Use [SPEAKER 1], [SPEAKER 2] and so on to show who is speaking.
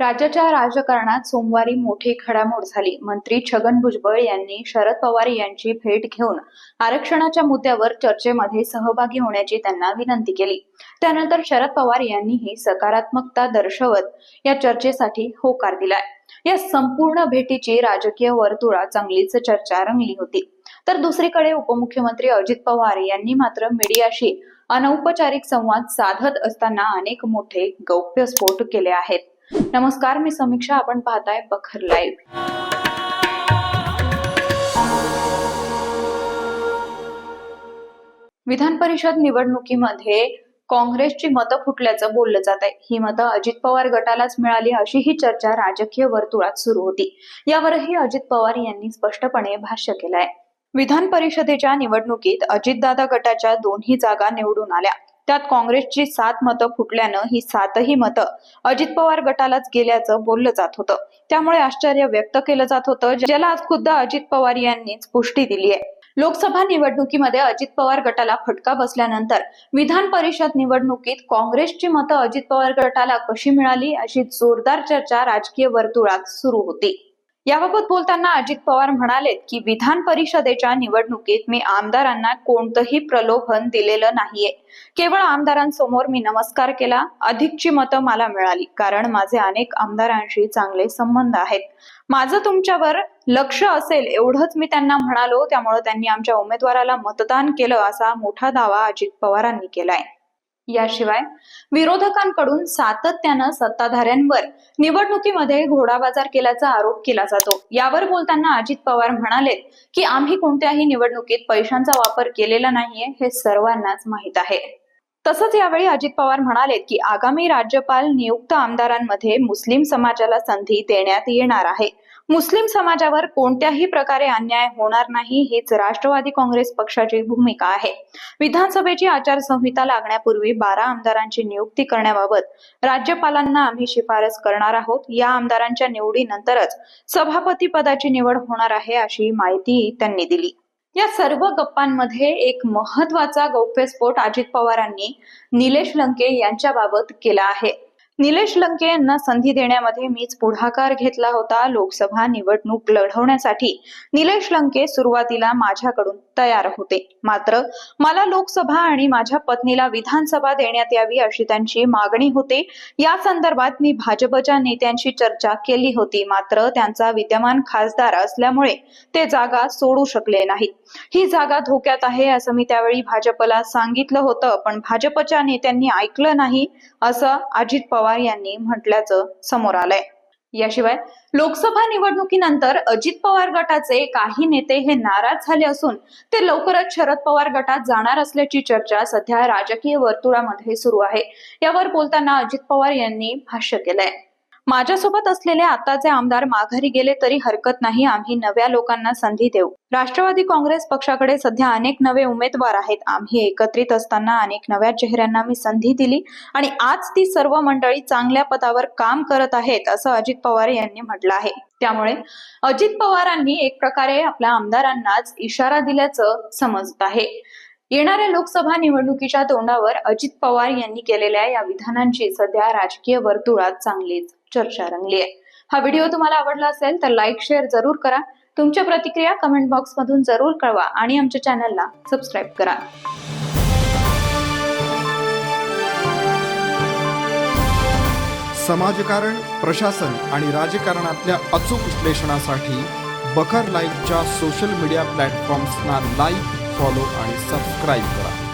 [SPEAKER 1] राज्याच्या राजकारणात सोमवारी मोठी घडामोड झाली. मंत्री छगन भुजबळ यांनी शरद पवार यांची भेट घेऊन आरक्षणाच्या मुद्द्यावर चर्चेमध्ये सहभागी होण्याची त्यांना विनंती केली. त्यानंतर शरद पवार यांनीही सकारात्मकता दर्शवत या चर्चेसाठी होकार दिलाय. या संपूर्ण भेटीची राजकीय वर्तुळात चांगलीच चर्चा रंगली होती. तर दुसरीकडे उपमुख्यमंत्री अजित पवार यांनी मात्र मीडियाशी अनौपचारिक संवाद साधत असताना अनेक मोठे गौप्यस्फोट केले आहेत. नमस्कार मी समीक्षा. आपण पाहताय बखर लाईव्ह विधान परिषद निवडणुकीमध्ये काँग्रेसची मतं फुटल्याचं बोललं जात आहे. ही मतं अजित पवार गटालाच मिळाली अशी ही चर्चा राजकीय वर्तुळात सुरू होती. यावरही अजित पवार यांनी स्पष्टपणे भाष्य केलंय. विधान परिषदेच्या निवडणुकीत अजितदादा गटाच्या दोन्ही जागा निवडून आल्या. त्यात काँग्रेसची सात मतं फुटल्यानं ही सातही मतं अजित पवार गटालाच गेल्याचं बोललं जात होतं. त्यामुळे आश्चर्य व्यक्त केलं जात होतं ज्याला आज खुद्द अजित पवार यांनीच पुष्टी दिली आहे. लोकसभा निवडणुकीमध्ये अजित पवार गटाला फटका बसल्यानंतर विधान परिषद निवडणुकीत काँग्रेसची मतं अजित पवार गटाला कशी मिळाली अशी जोरदार चर्चा राजकीय वर्तुळात सुरू होती. याबाबत बोलताना अजित पवार म्हणालेत की विधान परिषदेच्या निवडणुकीत मी आमदारांना कोणतंही प्रलोभन दिलेलं नाहीये. केवळ आमदारांसमोर मी नमस्कार केला अधिकची मतं मला मिळाली कारण माझे अनेक आमदारांशी चांगले संबंध आहेत. माझं तुमच्यावर लक्ष असेल एवढंच मी त्यांना म्हणालो त्यामुळे त्यांनी आमच्या उमेदवाराला मतदान केलं असा मोठा दावा अजित पवारांनी केलाय. याशिवाय विरोधकांकडून सातत्यानं सत्ताधाऱ्यांवर निवडणुकीमध्ये घोडाबाजार केल्याचा आरोप केला जातो. यावर बोलताना अजित पवार म्हणाले की आम्ही कोणत्याही निवडणुकीत पैशांचा वापर केलेला नाहीये हे सर्वांनाच माहीत आहे. तसंच यावेळी अजित पवार म्हणाले की आगामी राज्यपाल नियुक्त आमदारांमध्ये मुस्लिम समाजाला संधी देण्यात येणार आहे. मुस्लिम समाजावर कोणत्याही प्रकारे अन्याय होणार नाही हीच राष्ट्रवादी काँग्रेस पक्षाची भूमिका आहे. विधानसभेची आचारसंहिता लागण्यापूर्वी बारा आमदारांची नियुक्ती करण्याबाबत राज्यपालांना आम्ही शिफारस करणार आहोत. या आमदारांच्या निवडीनंतरच सभापती पदाची निवड होणार आहे अशी माहिती त्यांनी दिली. या सर्व गप्पांमध्ये एक महत्त्वाचा गौप्यस्फोट अजित पवारांनी निलेश लंके यांच्याबाबत केला आहे. निलेश लंके यांना संधी देण्यामध्ये मीच पुढाकार घेतला होता. लोकसभा निवडणूक लढवण्यासाठी निलेश लंके सुरुवातीला माझ्याकडून तयार होते. मात्र मला लोकसभा आणि माझ्या पत्नीला विधानसभा देण्यात यावी अशी त्यांची मागणी होती. या संदर्भात मी भाजपच्या नेत्यांशी चर्चा केली होती. मात्र त्यांचा विद्यमान खासदार असल्यामुळे ते जागा सोडू शकले नाहीत. ही जागा धोक्यात आहे असं मी त्यावेळी भाजपला सांगितलं होतं. पण भाजपच्या नेत्यांनी ऐकलं नाही असं अजित पवार यांनी म्हटल्याचं समोर आलंय. याशिवाय लोकसभा निवडणुकीनंतर अजित पवार गटाचे काही नेते हे नाराज झाले असून ते लवकरच शरद पवार गटात जाणार असल्याची चर्चा सध्या राजकीय वर्तुळामध्ये सुरू आहे. यावर बोलताना अजित पवार यांनी भाष्य केलंय. माझ्यासोबत असलेले आताचे आमदार माघारी गेले तरी हरकत नाही. आम्ही नव्या लोकांना संधी देऊ. राष्ट्रवादी काँग्रेस पक्षाकडे सध्या अनेक नवे उमेदवार आहेत. आम्ही एकत्रित असताना अनेक नव्या चेहऱ्यांना मी संधी दिली आणि आज ती सर्व मंडळी चांगल्या पदावर काम करत आहेत असं अजित पवार यांनी म्हटलं आहे. त्यामुळे अजित पवारांनी एक प्रकारे आपल्या आमदारांनाच इशारा दिल्याचं समजत आहे. येणाऱ्या लोकसभा निवडणुकीच्या तोंडावर अजित पवार यांनी केलेल्या या विधानांची सध्या राजकीय वर्तुळात चांगलीच चर्चा रंगली आहे. हा व्हिडिओ तुम्हाला आवडला असेल तर लाईक शेअर जरूर करा. तुमच्या प्रतिक्रिया कमेंट बॉक्स मधून जरूर कळवा आणि आमच्या चॅनलला सबस्क्राईब करा.
[SPEAKER 2] समाजकारण प्रशासन आणि राजकारणातल्या अचूक विश्लेषणासाठी बखर लाईव्हच्या सोशल मीडिया प्लॅटफॉर्म्सना लाईक फॉलो आणि सबस्क्राईब करा.